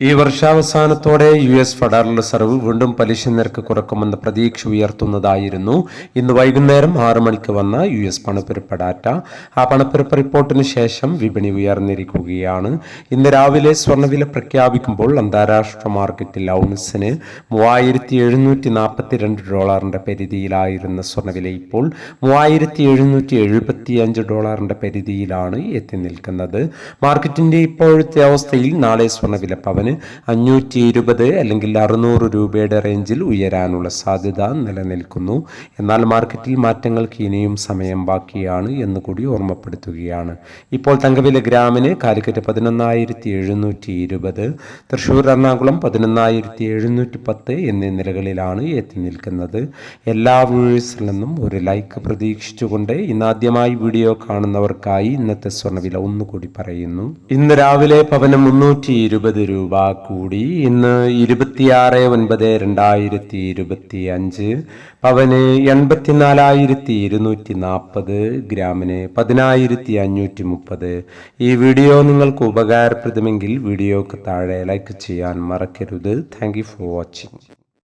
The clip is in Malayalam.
ഈ വർഷാവസാനത്തോടെ യു എസ് ഫെഡറൽ റിസർവ് വീണ്ടും പലിശ നിരക്ക് കുറക്കുമെന്ന പ്രതീക്ഷ ഉയർത്തുന്നതായിരുന്നു. ഇന്ന് വൈകുന്നേരം ആറു മണിക്ക് വന്ന യു എസ് പണപ്പെരുപ്പ് ഡാറ്റ ആ പണപ്പെരുപ്പ് റിപ്പോർട്ടിന് ശേഷം വിപണി ഉയർന്നിരിക്കുകയാണ്. ഇന്ന് രാവിലെ സ്വർണവില പ്രഖ്യാപിക്കുമ്പോൾ അന്താരാഷ്ട്ര മാർക്കറ്റിൽ ഔൺസിന് മൂവായിരത്തി എഴുന്നൂറ്റി നാൽപ്പത്തിരണ്ട് ഡോളറിന്റെ പരിധിയിലായിരുന്ന സ്വർണവില ഇപ്പോൾ മൂവായിരത്തി എഴുന്നൂറ്റി എഴുപത്തി അഞ്ച് ഡോളറിന്റെ പരിധിയിലാണ് എത്തി നിൽക്കുന്നത്. മാർക്കറ്റിന്റെ ഇപ്പോഴത്തെ അവസ്ഥയിൽ നാളെ സ്വർണവില പവന് അഞ്ഞൂറ്റി ഇരുപത് അല്ലെങ്കിൽ അറുന്നൂറ് രൂപയുടെ റേഞ്ചിൽ ഉയരാനുള്ള സാധ്യത നിലനിൽക്കുന്നു. എന്നാൽ മാർക്കറ്റിൽ മാറ്റങ്ങൾക്ക് ഇനിയും സമയം ബാക്കിയാണ് എന്ന് കൂടി ഓർമ്മപ്പെടുത്തുകയാണ്. ഇപ്പോൾ തങ്കവില ഗ്രാമിന് കാലിക്കറ്റ് പതിനൊന്നായിരത്തി എഴുന്നൂറ്റി ഇരുപത് തൃശ്ശൂർ എറണാകുളം പതിനൊന്നായിരത്തി എഴുന്നൂറ്റി പത്ത് എന്നീ നിലകളിലാണ് എത്തി നിൽക്കുന്നത്. എല്ലാ വ്യൂവേഴ്സിൽ നിന്നും ഒരു ലൈക്ക് പ്രതീക്ഷിച്ചുകൊണ്ട് ഇന്നാദ്യമായി വീഡിയോ കാണുന്നവർക്കായി ഇന്നത്തെ സ്വർണവില ഒന്നുകൂടി പറയുന്നു. ഇന്ന് രാവിലെ പവനം മുന്നൂറ്റി രൂപ കൂടി ഇന്ന് ഇരുപത്തിയാറ് ഒൻപത് രണ്ടായിരത്തി ഇരുപത്തി അഞ്ച് പവന് എൺപത്തിനാലായിരത്തി ഇരുന്നൂറ്റി നാൽപ്പത് ഗ്രാമിന് പതിനായിരത്തി അഞ്ഞൂറ്റി മുപ്പത് ഈ വീഡിയോ നിങ്ങൾക്ക് ഉപകാരപ്രദമെങ്കിൽ വീഡിയോക്ക് താഴെ ലൈക്ക് ചെയ്യാൻ മറക്കരുത്. Thank for watching